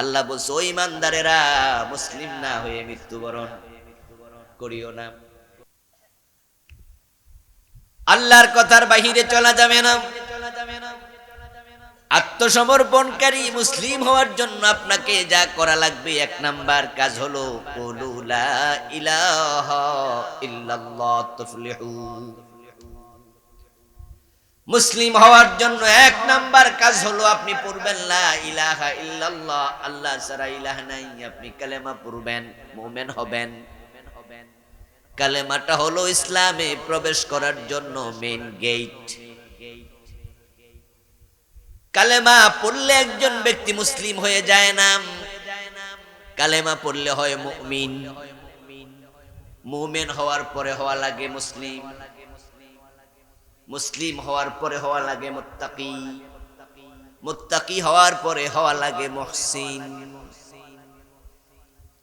আল্লাহ বলছে ওই ইমানদারেরা, মুসলিম না হয়ে মৃত্যুবরণ করিও না। আল্লাহর কথার বাহিরে চলা যাবে না। আত্মসমর্পণকারী মুসলিম হওয়ার জন্য আপনাকে যা করা লাগবে, এক নাম্বার কাজ হলো ইলাহা ইল্লাল্লাহ, তুফলিহু। মুসলিম হওয়ার জন্য এক নাম্বার কাজ হলো আপনি পড়বেন আল্লাহ ছাড়া ইলাহ নাই, আপনি কালেমা পড়বেন, মুমিন হবেন। কালেমাটা হলো ইসলামে প্রবেশ করার জন্য মেইন গেট কালেমা পড়লে একজন ব্যক্তি মুসলিম হয়ে যায় না। কালেমা পড়লে হয় মুমিন। মুমিন হওয়ার পরে হওয়া লাগে মুসলিম। মুসলিম হওয়ার পরে হওয়া লাগে মুত্তাকি। মুত্তাকি হওয়ার পরে হওয়া লাগে মহসিন।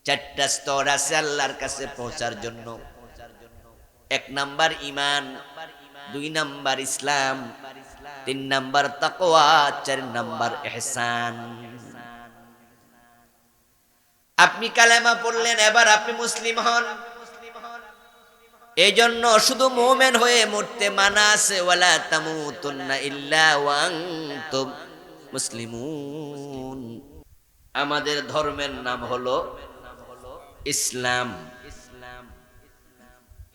চারটা স্তর আছে আল্লাহর কাছে পৌঁছার জন্য। এক নাম্বার ইমান দুই নাম্বার ইসলাম, তিন নাম্বার তাকওয়া, চার নাম্বার এহসান আপনি কালেমা পড়লেন, এবার আপনি মুসলিম হন। এই জন্য শুধু মোমেন হয়ে মরতে মানা ওয়ালা তামুতুন্না ইল্লা ওয়া আনতুম মুসলিমুন। আমাদের ধর্মের নাম হলো ইসলাম।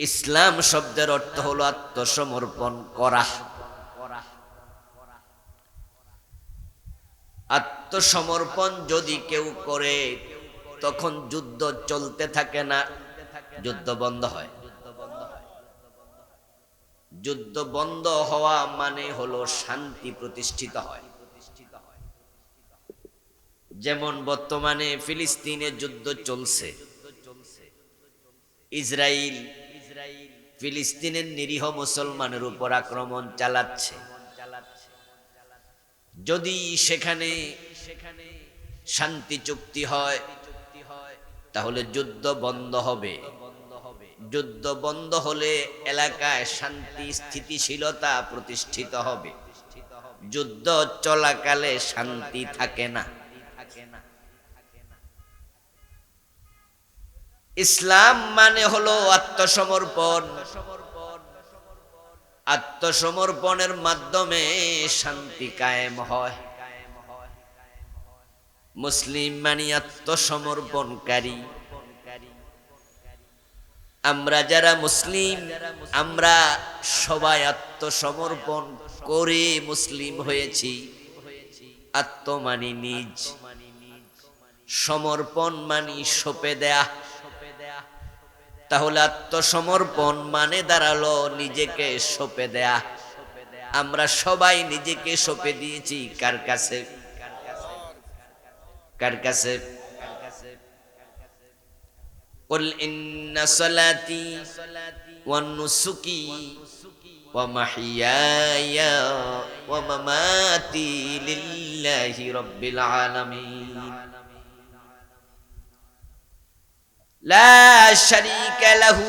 ইসলাম শব্দের অর্থ হলো আত্মসমর্পণ করা। আত্মসমর্পণ যদি কেউ করে, তখন যুদ্ধ চলতে থাকে না, যুদ্ধ বন্ধ হয়। যুদ্ধ বন্ধ হওয়া মানে হলো শান্তি প্রতিষ্ঠিত হয়। যেমন বর্তমানে ফিলিস্তিনে যুদ্ধ চলছে। ইসরায়েল ফিলিস্তিনের নিরীহ মুসলমানের উপর আক্রমণ চালাচ্ছে। যদি সেখানে সেখানে শান্তি চুক্তি হয়, তাহলে যুদ্ধ বন্ধ হবে। যুদ্ধ বন্ধ হলে এলাকায় শান্তি, স্থিতিশীলতা প্রতিষ্ঠিত হবে। যুদ্ধ চলাকালে শান্তি থাকে না। ইসলাম মানে হলো আত্মসমর্পণ। আত্মসমর্পণের মাধ্যমে শান্তি কায়েম হয়। মুসলিম মানি আত্মসমর্পণকারী। আমরা যারা মুসলিম, আমরা সবাই আত্মসমর্পণ করে মুসলিম হয়েছি। আত্মমানি নিজ। সমর্পণ মানি সপে দেয়া। তাহলে আত্মসমর্পণ মানে দাঁড়াল নিজেকে সপে দেয়া। আমরা সবাই নিজেকে সপে দিয়েছি। কার কাছে? কার কাছে? قل إن صلاتي ونسكي ومحياي ومماتي لله رب العالمين لا شريك له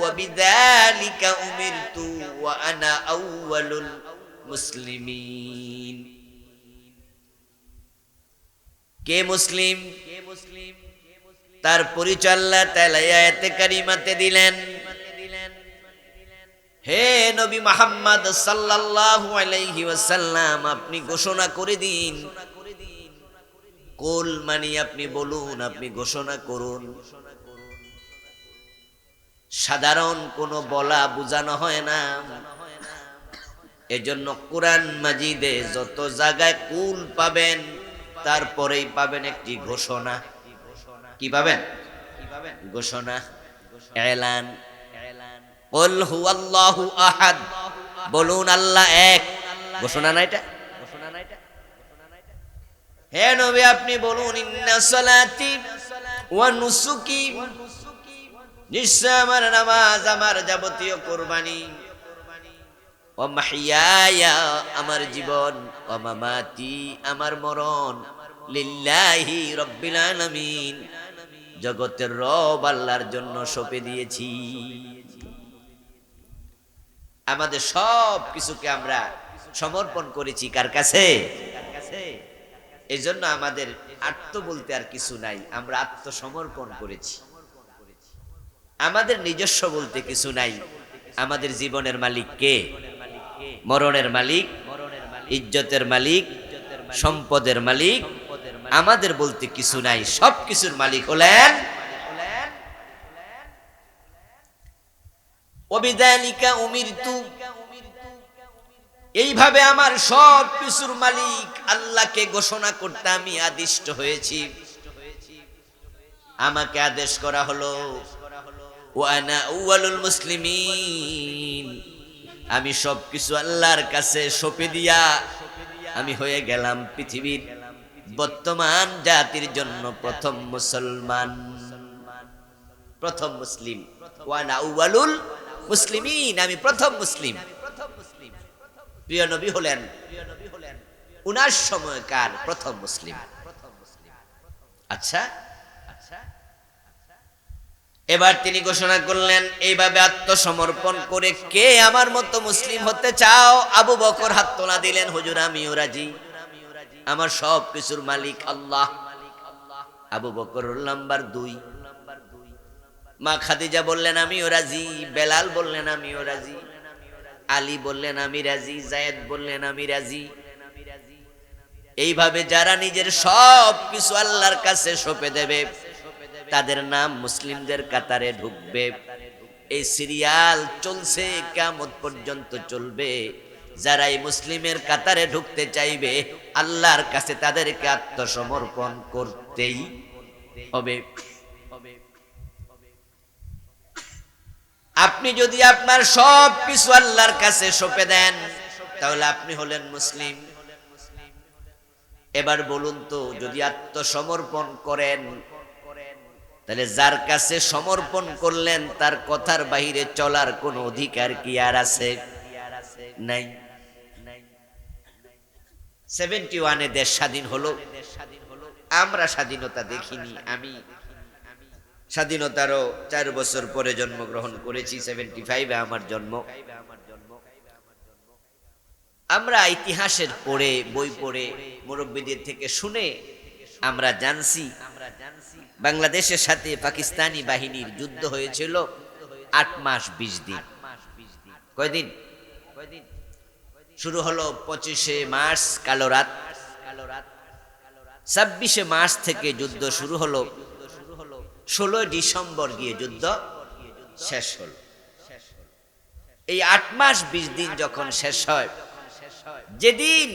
وبذلك أمرت وأنا أول المسلمين কে মুসলিম কে মুসলিম তার পরিচয় আল্লাহ তাআলা কারিমাতে দিলেন। হে নবী মুহাম্মদ সাল্লাল্লাহু আলাইহি ওয়াসাল্লাম, আপনি ঘোষণা করে দিন। কোল মানি, আপনি বলুন, আপনি ঘোষণা করুন। সাধারণ কোনো বলা বোঝানো হয় না। এজন্য কোরআন মাজিদে যত জায়গায় কুল পাবেন, তারপরেই পাবেন একটি ঘোষণা। কি পাবেন? ঘোষণা, এলান। বল হু আল্লাহু আহাদ। বলুন আল্লাহ এক। ঘোষণা না এটা? হে নবী, আপনি বলুন, ইন্না সালাতি ওয়া নুসুকি। নিশ্চয় আমার নামাজ, আমার যাবতীয় কোরবানি। ও মাহিয়া আমার জীবন। ও মামাতি, আমার মরণ। লিল্লাহি রব্বিল আলামিন। জগতের রব আল্লাহর জন্য সঁপে দিয়েছি। আমাদের সব কিছুকে আমরা সমর্পণ করেছি কার কাছে? এই জন্য আমাদের আত্ম বলতে আর কিছু নাই, আমরা আত্মসমর্পণ করেছি। আমাদের নিজস্ব বলতে কিছু নাই, আমাদের জীবনের মালিক কে? মরণের মালিক, ইজ্জতের মালিক, সম্পদের মালিক আমাদের বলতে কিছু নাই সব কিছুর মালিক হলেন এইভাবে আমার সব কিছুর মালিক আল্লাহকে ঘোষণা করতে আমি আদিষ্ট হয়েছি। আমাকে আদেশ করা হলো মুসলিমিন, আমি সবকিছু আল্লাহর কাছে সঁপে দিয়া আমি হয়ে গেলাম পৃথিবীর বর্তমান জাতির জন্য প্রথম মুসলমান। প্রথম মুসলিম। আউয়ালুল মুসলিমিন, আমি প্রথম মুসলিম। প্রিয় নবী হলেন। উনার সময়কার প্রথম মুসলিম। আচ্ছা? এবার তিনি ঘোষণা করলেন, এইভাবে আত্মসমর্পণ করে কে আমার মতো মুসলিম হতে চাও? আবু বকর হাত তোলা দিলেন, হুজুর, আমিও রাজি। আমার সব কিছুর মালিক আল্লাহ। আবু বকর নাম্বার দুই। মা খাদিজা বললেন, আমিও রাজি। বেলাল বললেন, আমিও রাজি। আলী বললেন, আমি রাজি। জায়েদ বললেন, আমি রাজি। এইভাবে যারা নিজের সব কিছু আল্লাহর কাছে সঁপে দেবে, তাদের নাম মুসলিমদের কাতারে ঢুকবে। এই সিরিয়াল চলছে কেমন পর্যন্ত চলবে। যারা এই মুসলিমের কাতারে ঢুকতে চাইবে, আল্লাহর কাছে তাদেরকে আত্মসমর্পণ করতেই হবে। আপনি যদি আপনার সব কিছু আল্লাহর কাছে সঁপে দেন, তাহলে আপনি হলেন মুসলিম। এবার বলুন তো, যদি আত্মসমর্পণ করেন, তাহলে যার কাছে সমর্পণ করলেন, তার কথার বাহিরে চলার কোন অধিকার কি আর আছে? নাই। সেভেন্টি ওয়ানে দেশ স্বাধীন হলো। আমরা স্বাধীনতা দেখিনি, আমি স্বাধীনতারও চার বছর পরে জন্মগ্রহণ করেছি, সেভেন্টি ফাইভে আমার জন্ম। আমরা ইতিহাসের পড়ে, বই পড়ে, মুরব্বীদের থেকে শুনে আমরা জানছি, বাংলাদেশের সাথে পাকিস্তানি বাহিনীর যুদ্ধ হয়েছিল আট মাস বিশ দিন। কয়দিন? শুরু হলো পঁচিশে মার্চ, কালো রাত। ছাব্বিশে মার্চ থেকে যুদ্ধ শুরু হলো। ষোলোই ডিসেম্বর গিয়ে যুদ্ধ শেষ হল। এই আট মাস, বিশ দিন যখন শেষ হয়, যেদিন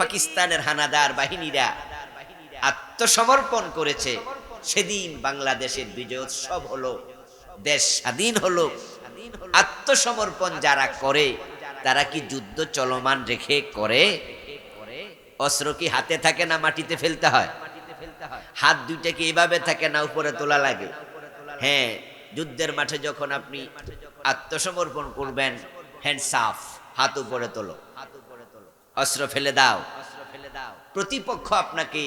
পাকিস্তানের হানাদার বাহিনীরা আত্মসমর্পণ করেছে, সেদিন বাংলাদেশের বিজয়োৎসব হলো, দেশ স্বাধীন হলো। আত্মসমর্পণ যারা করে তারা কি যুদ্ধ চলমান রেখে করে? অস্ত্র কি হাতে থাকে না মাটিতে ফেলতে হয়? হাত দুইটা কি এভাবে থাকে না উপরে তোলা লাগে? হ্যাঁ যুদ্ধের মাঠে যখন আপনি আত্মসমর্পণ করবেন হ্যান্ড সাফ, হাত উপরে তোলো। অস্ত্র ফেলে দাও। প্রতিপক্ষ আপনাকে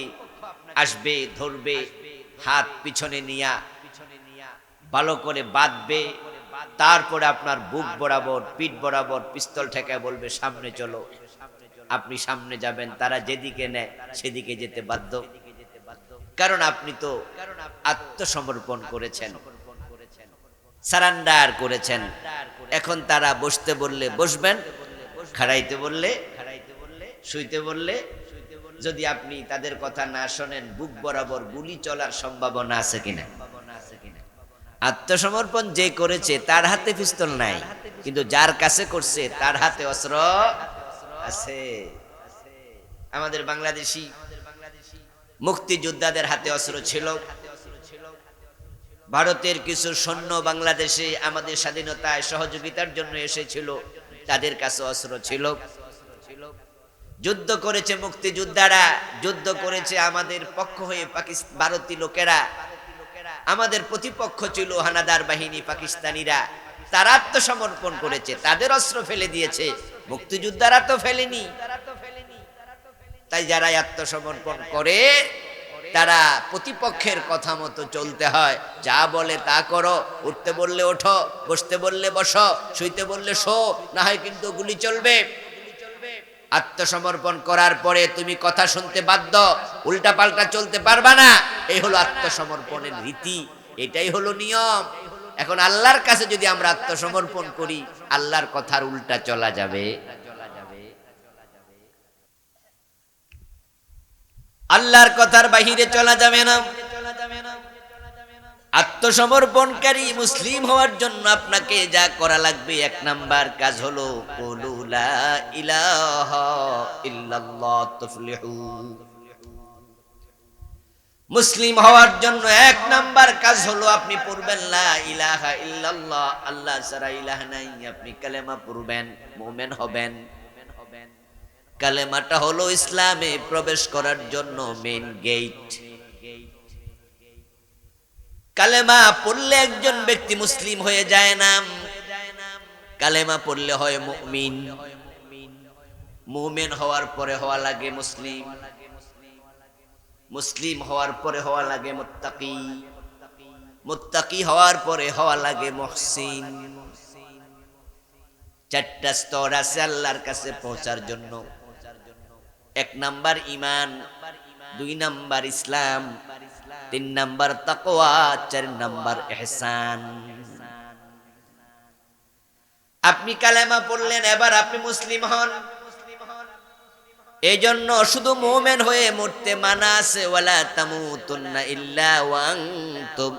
আসবে, ধরবে, হাত পিছনে নিয়া, ভালো করে বাঁধবে তারপরে আপনার বুক বরাবর, পিঠ বরাবর পিস্তল ঠেকায় বলবে, সামনে চলো। আপনি সামনে যাবেন, তারা যেদিকে নেয় সেদিকে যেতে বাধ্য। কারণ আপনি তো আত্মসমর্পণ করেছেন, সারান্ডার করেছেন। এখন তারা বসতে বললে বসবেন, খাড়াইতে বললে, শুইতে বললে। যদি আপনি তাদের কথা না শোনেন, বুক বরাবর গুলি চলার সম্ভাবনা আছে কিনা? আত্মসমর্পণ যে করেছে, তার হাতে পিস্তল নাই। কিন্তু যার কাছে করছে, তার হাতে অস্ত্র আছে। আমাদের বাংলাদেশি মুক্তিযোদ্ধাদের হাতে অস্ত্র ছিল। ভারতের কিছু সৈন্য বাংলাদেশে আমাদের স্বাধীনতায় সহযোগিতার জন্য এসেছিল। তাদের কাছে অস্ত্র ছিল। যুদ্ধ করেছে মুক্তিযোদ্ধারা, যুদ্ধ করেছে আমাদের পক্ষ হয়ে পাকিস্তান, ভারতীয় লোকেরা। আমাদের প্রতিপক্ষ ছিল হানাদার বাহিনী পাকিস্তানিরা। তারা আত্মসমর্পণ করেছে, তাদের অস্ত্র ফেলে দিয়েছে, মুক্তিযোদ্ধারা তো ফেলেনি। তাই যারা আত্মসমর্পণ করে, তারা প্রতিপক্ষের কথা মতো চলতে হয়। যা বলে তা করো, উঠতে বললে ওঠো, বসতে বললে বসো, শুইতে বললে শো, না হয় কিন্তু গুলি চলবে। আত্মসমর্পণ করার পরে তুমি কথা শুনতে বাধ্য উল্টা পাল্টা চলতে পারবা না। এই হলো আত্মসমর্পণের রীতি, এটাই হলো নিয়ম। এখন আল্লাহর কাছে যদি আমরা আত্মসমর্পণ করি, আল্লাহর কথার উল্টা চলা যাবে। আল্লাহর কথার বাহিরে চলা যাবে না। আত্মসমর্পণকারী মুসলিম হওয়ার জন্য আপনাকে যা করা লাগবে, এক নাম্বার কাজ হলো মুসলিম হওয়ার জন্য এক নাম্বার কাজ হলো, আপনি পড়বেন ইলাহা ইল্লাল্লাহ। আল্লাহ ছাড়া ইলাহ নাই, আপনি কালেমা পড়বেন, মুমিন হবেন। কালেমাটা হলো ইসলামে প্রবেশ করার জন্য মেইন গেট কালেমা পড়লে একজন ব্যক্তি মুসলিম হয়ে যায় না। কালেমা পড়লে হয় মুমিন। মুমিন হওয়ার পরে হওয়া লাগে মুসলিম। মুসলিম হওয়ার পরে হওয়া লাগে মুত্তাকি। মুত্তাকি হওয়ার পরে হওয়া লাগে মহসিন। চারটা স্তর আছে আল্লাহর কাছে পৌঁছার জন্য। এক নাম্বার ইমান, দুই নাম্বার ইসলাম তিন নাম্বার তাকওয়া, চার নাম্বার এহসান আপনি কালেমা পড়লেন, এবার আপনি মুসলিম হন। এই জন্য শুধু মোমেন হয়ে মরতে মানা আছে, ওয়ালা তামুতুন্না ইল্লা ওয়া আনতুম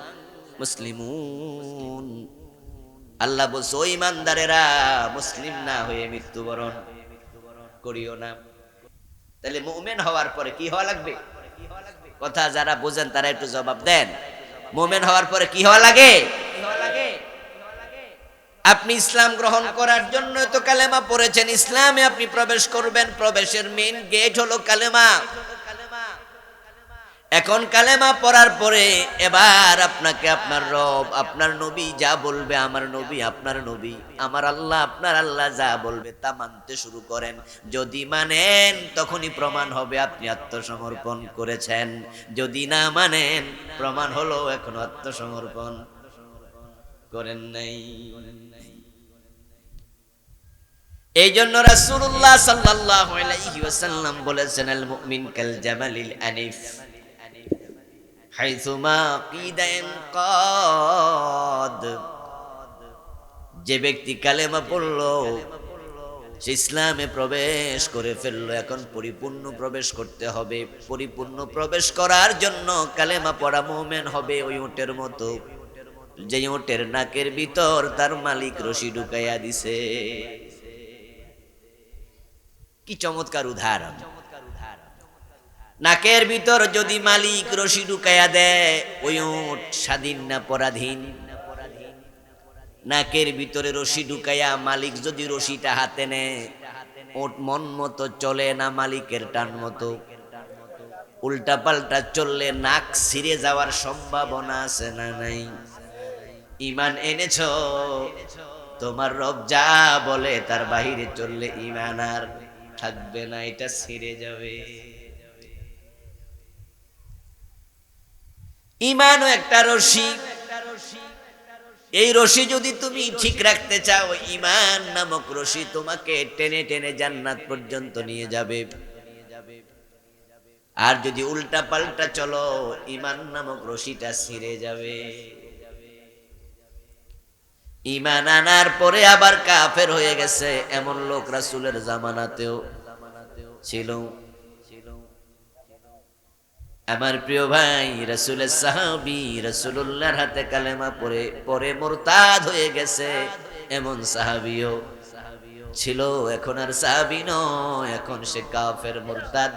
মুসলিমুন। আল্লাহ বলছে ওই ইমানদারেরা, মুসলিম না হয়ে মৃত্যুবরণ করিও না। তাহলে মুমিন হওয়ার পরে কি হওয়া লাগবে কি হওয়া লাগবে? কথা যারা বোঝেন, তারা একটু জবাব দেন। মোমেন হওয়ার পরে কি হওয়া লাগে? আপনি ইসলাম গ্রহণ করার জন্য তো কালেমা পড়েছেন। ইসলামে আপনি প্রবেশ করবেন, প্রবেশের মেন গেট হলো কালেমা। এখন কালেমা পড়ার পরে এবার আপনাকে আপনার রব, আপনার নবী যা বলবে আমার নবী, আপনার নবী, আমার আল্লাহ, আপনার আল্লাহ যা বলবে তা মানতে শুরু করেন। যদি মানেন, তখনই প্রমাণ হবে আপনি আত্মসমর্পণ করেছেন। যদি না মানেন, প্রমাণ হলো এখন আত্মসমর্পণ করেন নাই। এই জন্য রাসূলুল্লাহ সাল্লাল্লাহু আলাইহি ওয়াসাল্লাম বলেছেন আল মুমিন কাল জামালিল আনিফ। হাইথুমা কিদা। যে ব্যক্তি কালেমা পড়ল, সে ইসলামে প্রবেশ করে ফেলল। এখন পরিপূর্ণ প্রবেশ করতে হবে। পরিপূর্ণ প্রবেশ করার জন্য কালেমা পড়া মোমেন হবে ওই উটের মতো। যে উটের নাকের ভিতর তার মালিক রশি ঢুকাইয়া দিছে। কি চমৎকার উদাহরণ। নাকের ভিতর যদি মালিক রশি ঢুকাইয়া দেয়, ওই উট স্বাধীন না পরাধীন? নাকের ভিতরে রশি ঢুকাইয়া মালিক যদি রশিটা হাতে নেয় ওট মন মতো চলে না মালিকের টান মতো? উল্টা পাল্টা চললে নাক ছিঁড়ে যাওয়ার সম্ভাবনা আছে না নাই? ইমান এনেছ? তোমার রব যা বলে তার বাহিরে চললে ইমান আর থাকবে না, এটা ছিঁড়ে যাবে। ইমানও একটা রশি। এই রশি যদি তুমি ঠিক রাখতে চাও, ইমান নামক রশি তোমাকে টেনে টেনে জান্নাত পর্যন্ত নিয়ে যাবে। আর যদি উল্টা পাল্টা চলো, ইমান নামক রশিটা ছিঁড়ে যাবে। ইমান আনার পরে আবার কাফের হয়ে গেছে, এমন লোক রাসুলের জামানাতেও ছিল। আমার প্রিয় ভাই, রসুলের সাহাবি রসুল্লাহর হাতে কালেমা পরে পরে মোরতাদ হয়ে গেছে। এমন সাহাবিও ছিল, এখন আর সাহাবি নয়, এখন সে কাফের মোরতাদ।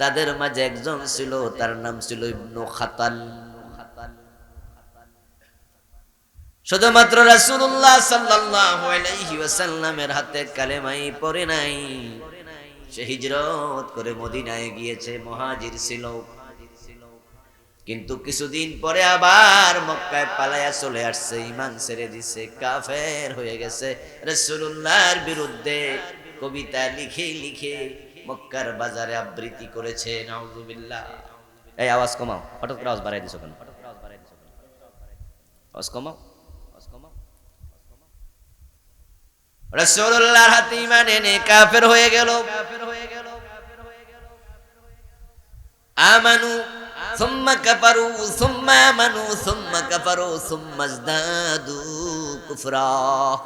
তাদের মাঝে একজন ছিল, তার নাম ছিল ইবনু খাতাল। শুধুমাত্র রাসূলুল্লাহ সাল্লাল্লাহু আলাইহি ওয়াসাল্লামের হাতে কালেমাই পড়ে নাই। সে হিজরত করে মদিনায় গিয়েছে, মহাজির ছিল। কিন্তু কিছুদিন পরে আবার মক্কায় পালায়া চলে আসছে ইমান ছেড়ে দিছে, কাফের হয়ে গেছে। রাসূলুল্লাহর বিরুদ্ধে কবিতা লিখে লিখে মক্কার বাজারে আবৃত্তি করেছে, নাউজুবিল্লাহ। এই আওয়াজ কমাও, হঠাৎ করে আওয়াজ বাড়াই দিছো কেন? আওয়াজ কমাও। রসুল্লাহর হাতে ইমান এনে কাফের হয়ে গেল। আমানু ثم كفروا ثم آمنوا ثم كفروا ثم ازدادوا كفرا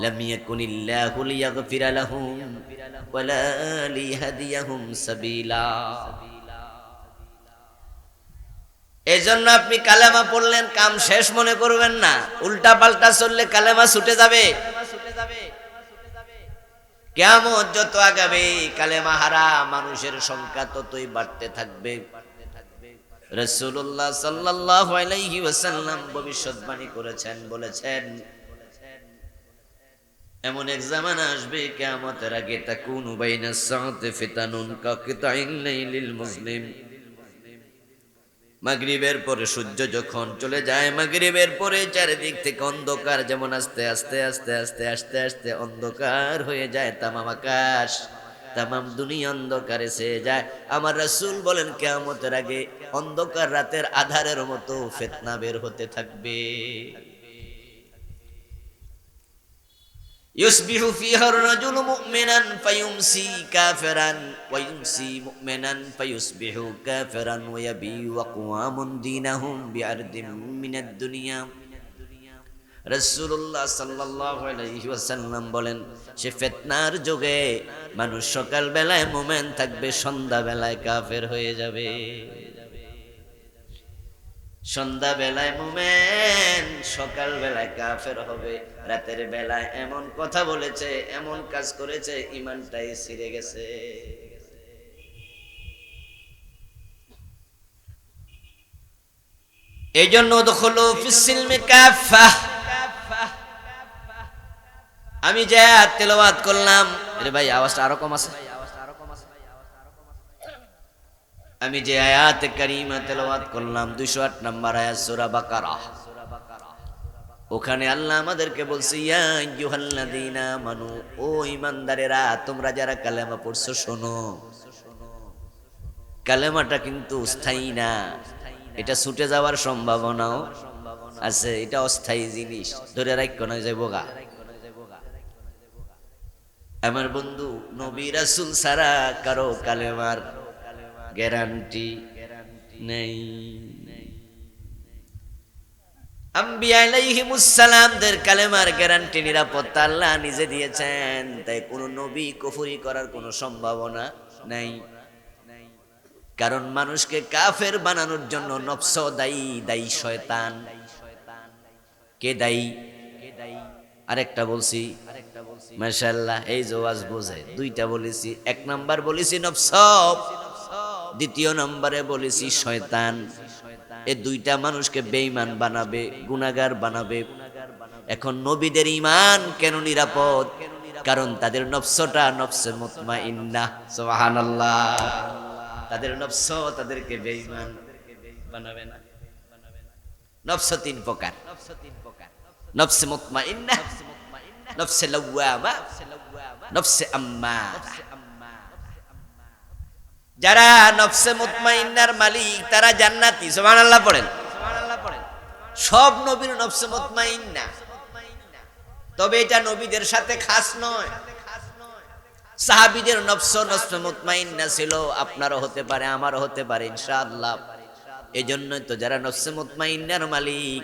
لم يكن الله ليغفر لهم ولا ليهديهم سبيلا এজন্য আপনি কালেমা পড়লেন কাম শেষ মনে করবেন না উল্টা পাল্টা চললে কালেমা ছুটে যাবে কেমন যত আগাবে কালেমা হারা মানুষের সংখ্যা ততই বাড়তে থাকবে রসুল্লাহ সাল্লাহ ভবিষ্যৎবাণী করেছেন, বলেছেন, এমন এক জামানা আসবে, কিয়ামতের আগে তা তাকুনু বাইনাস সাআতি ফিতানুন কাকিতাইন লাইলিল মুসলিম। মাগরিবের পরে সূর্য যখন চলে যায়, মাগরিবের পরে চারিদিক থেকে অন্ধকার যেমন আস্তে আস্তে আস্তে আস্তে আস্তে আস্তে অন্ধকার হয়ে যায় তামাম আকাশ। তামাম দুনিয়া অন্ধকারে সে যায় আমার রাসূল বলেন কেয়ামতের আগে অন্ধকার রাতের আধারের মতো ফেতনা বের হতে থাকবে يصبح فيها الرجل مؤمنا فيمسي كافرا ويمسي مؤمنا فيصبح كافرا ويبي وقوام دينهم بعرض من الدنيا রসুল্লাহ সাল্লাহ আলহিহাসাল্লাম বলেন, সে ফেতনার যুগে মানুষ সকাল বেলায় মোমেন থাকবে সন্ধ্যা বেলায় কাফের হয়ে যাবে। সন্ধ্যা বেলায় মোমেন সকাল বেলায় কাফের হবে। রাতের বেলায় এমন কথা বলেছে, এমন কাজ করেছে, ইমানটাই ছিঁড়ে গেছে। এই জন্য দখলো কাফা আমি যে তেলাওয়াত করলাম আরে ভাই, আওয়াজটা আরও কম আছে। আমি যে আয়াত কারিমা তেলাওয়াত করলাম 208 নম্বর আয়াত, সূরা বাকারা। ওখানে আল্লাহ আমাদেরকে বলছে, ইয়া ও তোমরা যারা কালেমা পড়ছো, শোনো। কালেমাটা কিন্তু স্থায়ী না। এটা ছুটে যাওয়ার সম্ভাবনাও আছে। এটা অস্থায়ী জিনিস। ধরে রাখো, না যাইব গা? আমার বন্ধু, নবী রাসুল সারা কারও কালেমার গ্যারান্টি নেই। আম্বিয়ালাইহিমুসসালামদের কালেমার গ্যারান্টি, নিরাপত্তা আল্লাহ নিজে দিয়েছেন, তাই কোনো নবী কুফরি করার কোনো সম্ভাবনা নাই। কারণ মানুষকে কাফের বানানোর জন্য নফস দায়ী দায়ী শয়তান। কে দায়ী? আরেকটা বলছি মাশাআল্লাহ, এই জোয়াজ বোঝে। দুইটা বলেছি, এক নাম্বার বলেছি নফস দ্বিতীয় নম্বরে বলেছি শয়তান। এ দুইটা মানুষকে বেঈমান বানাবে গুনাগার বানাবে। এখন নবীদের ইমান কেন নিরাপদ? কারণ তাদের নফসটা নফসে মুতমাইন্না সুবহানাল্লাহ। তাদের নফস তাদেরকে বেঈমান বানাবে না। নফস তিন প্রকার। নফসে মুতমাইন্না নফসে লাওয়ামা, নফসে আম্মারা যারা নফসে মুতমাইন্নার মালিক, তারা জান্নাতি, সুবহানাল্লাহ পড়েন। সব নবীর নফসে মুতমাইন্না। তবে এটা নবীদের সাথে খাস নয়। সাহাবীদের নফস নফসে মুতমাইন্না ছিল, আপনারও হতে পারে, আমারও হতে পারে, ইনশাআল্লাহ। এই জন্যই তো যারা নফসে মুতমাইন্নার মালিক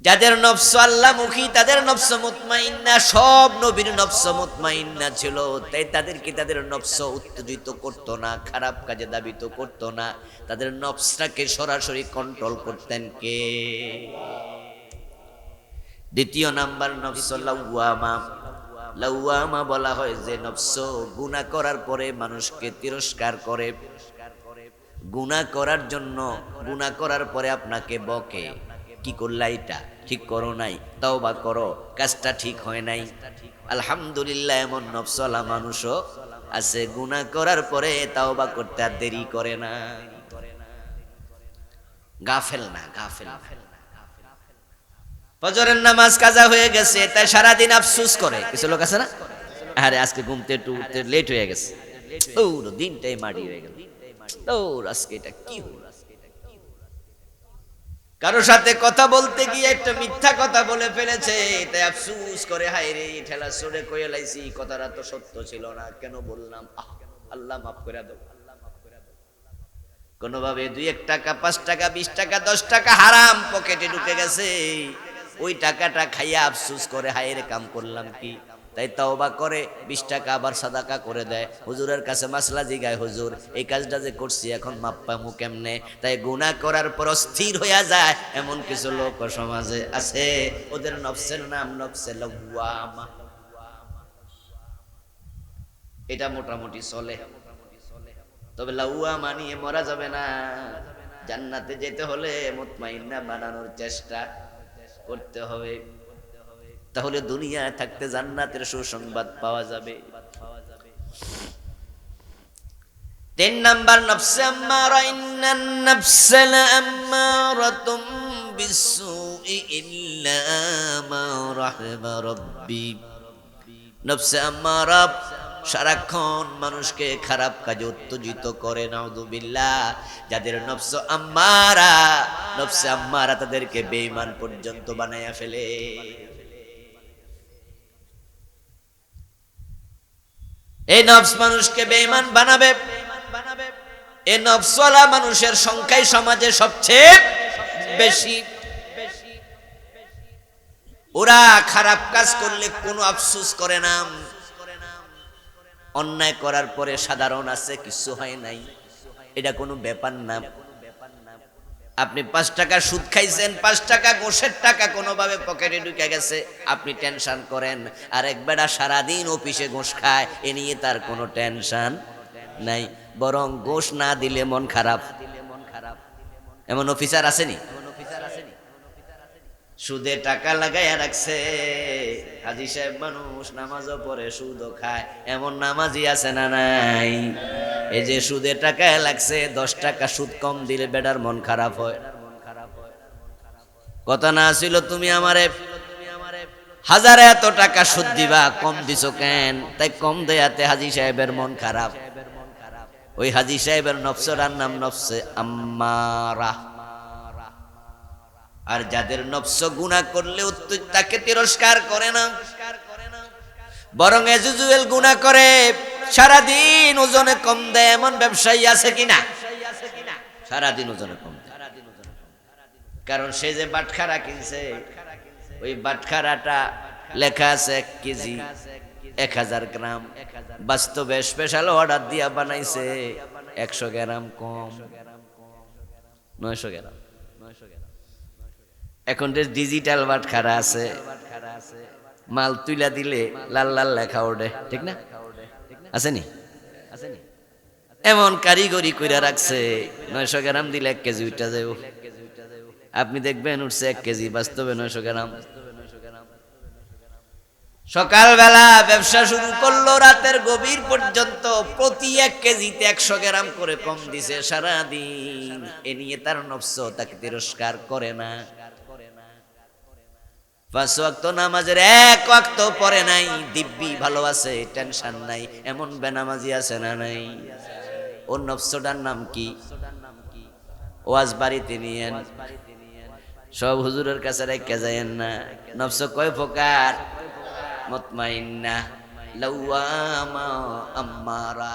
যাদের নফস আল্লাহমুখী, তাদের নফস মুতমাইন্না, সব নবীর নফস মুতমাইন্না ছিল। তাই তাদেরকে তাদের নফস উত্তেজিত করতো না, খারাপ কাজে দাবিত করতো না। তাদের নফসটাকে সরাসরি কন্ট্রোল করতেন কে? দ্বিতীয় নাম্বার নফস লাউয়ামা। লাউয়ামা বলা হয় যে নফস গুনাহ করার পরে মানুষকে তিরস্কার করে। গুনাহ করার জন্য, গুনাহ করার পরে আপনাকে বকে। কি করলা এটা? ঠিক করো নাই। তাও বা করো। কাজটা ঠিক হয় নাই। আলহামদুলিল্লাহ, এমন নফসলা মানুষও আছে। গুনাহ করার পরে তাও বা করতে আর দেরি করে না। গাফেল না, গাফেল ফজরের নামাজ কাজা হয়ে গেছে, তাই সারাদিন আফসুস করে। কিছু লোক আছে না? আরে, আজকে ঘুমতে একটু উঠতে লেট হয়ে গেছে। ওর দিনটাই মাটি হয়ে গেল। ওর আজকে এটা কি হলো? কারও সাথে কথা বলতে গিয়ে একটা মিথ্যা কথা বলে ফেলেছে, তাই আফসুস করে, হায় রে, ঠেলা সরে কয়ে লাইছি, কথাটা তো সত্য ছিল না, কেন বললাম? আল্লাহ মাফ করে দাও। কোনোভাবে দুই এক টাকা, পাঁচ টাকা, বিশ টাকা, দশ টাকা হারাম পকেটে ঢুকে গেছে। ওই টাকাটা খাইয়া আফসুস করে হায়ের কাম করলাম কি? তাই তাওবা করে বিশ টাকা আবার সাদাকা করে দেয়। হুজুরের কাছে মাসলা জিগায়, হুজুর, এই কাজটা যে করছি এখন মাপ পামু কেমনে? তাই গুনাহ করার পর স্থির হইয়া যায়। এমন কিছু লোক সমাজে আছে, ওদের নফসের নাম নফসে এটা মোটামুটি চলে। তবে লাউয়া মানিয়ে মরা যাবে না। জান্নাতে যেতে হলে মুতমাইন্না বানানোর চেষ্টা করতে হবে। তাহলে দুনিয়ায় থাকতে জান্নাতের সুসংবাদ পাওয়া যাবে। তিন নাম্বার নফসে আম্মারা, ইন্নান নাফসা লাআম্মারাতুম বিসসুই ইল্লা মা রাহিমা রাব্বি। নফসে আম্মারা সারাক্ষণ মানুষকে খারাপ কাজে উত্তেজিত করে নাউদুবিল্লাহ যাদের নফস আম্মারা, নফসে আম্মারা তাদেরকে বেঈমান পর্যন্ত বানাইয়া ফেলে। এই নফস মানুষকে বেঈমান বানাবে। এই নফসওয়ালা মানুষের সংখ্যাই সমাজে সবচেয়ে বেশি। ওরা খারাপ কাজ করলে কোনো আফসোস করে না। অন্যায় করার পরে সাধারণ আছে, কিছু হয় নাই। এটা কোনো ব্যাপার না। আপনি পাঁচ টাকা সুদ খাইছেন, পাঁচ টাকা গোষের টাকা কোনোভাবে পকেটে ঢুকে গেছে, আপনি টেনশন করেন। আর এক বেড়া সারাদিন অফিসে ঘোষ খায়, এ নিয়ে তার কোনো টেনশন নাই। বরং গোশ না দিলে মন খারাপ। এমন অফিসার আসেনি? সুদে টাকা লাগাইয়া রাখছে। হাজি সাহেব মানুষ নামাজও পড়ে, সুদও খায়। এমন নামাজি আছে না নাই? এই যে সুদে টাকা লাগছে, দশ টাকা সুদ কম দিলে বেটার মন খারাপ হয়। কথা না ছিল, তুমি আমারে হাজারে এত টাকা সুদ দিবা, কম দিছো কেন? তাই কম দেয়াতে হাজি সাহেবের মন খারাপ। ওই হাজি সাহেবের নফসরার নাম নফসে আম্মারা। আর যাদের নফস গুনাহ করলে তাকে তিরস্কার করে না। বরং এজুজুয়েল গুনাহ করে, সারাদিন ওজনে কম দেয়, এমন ব্যবসায়ী আছে কিনা? সারাদিন ওজনে কম কারণ সে যে বাটখারা কিনছে, ওই বাটখারাটা লেখা আছে এক কেজি, এক হাজার গ্রাম। বাস্তবে স্পেশাল অর্ডার দিয়া বানাইছে, একশো গ্রাম কম, নয়শো গ্রাম। এখন যে ডিজিটাল বাট খারা আছে, মাল তুইলা দিলে লাল লাল লেখা ওঠে, ঠিক না? আসেনি আসেনি এমন কারিগরি কইরা রাখছে, নয়শো গ্রাম দিলে এক কেজি উঠা যাবে আপনি দেখবেন উঠছে এক কেজি, বাস্তবে নয়শো গ্রাম। সকালবেলা ব্যবসা শুরু করল, রাতের গভীর পর্যন্ত প্রতি এক কেজিতে একশো গ্রাম করে কম দিছে সারাদিন। এ নিয়ে তার নফস তাকে তিরস্কার করে না। পাঁচ ওয়াক্ত নামাজের এক ওয়াক্ত পরে নাই, দিব্যি ভালো আছে টেনশন নাই, এমন বেনামাজি আছে না নাই? ওর নফসটার নাম কি? ওয়াজ বাড়িতে নিয়েন। সব হুজুরের কাছে রেখে যায়েন না। নফস কয় প্রকার? মতমাইন্না, লাউয়ামা, আম্মারা।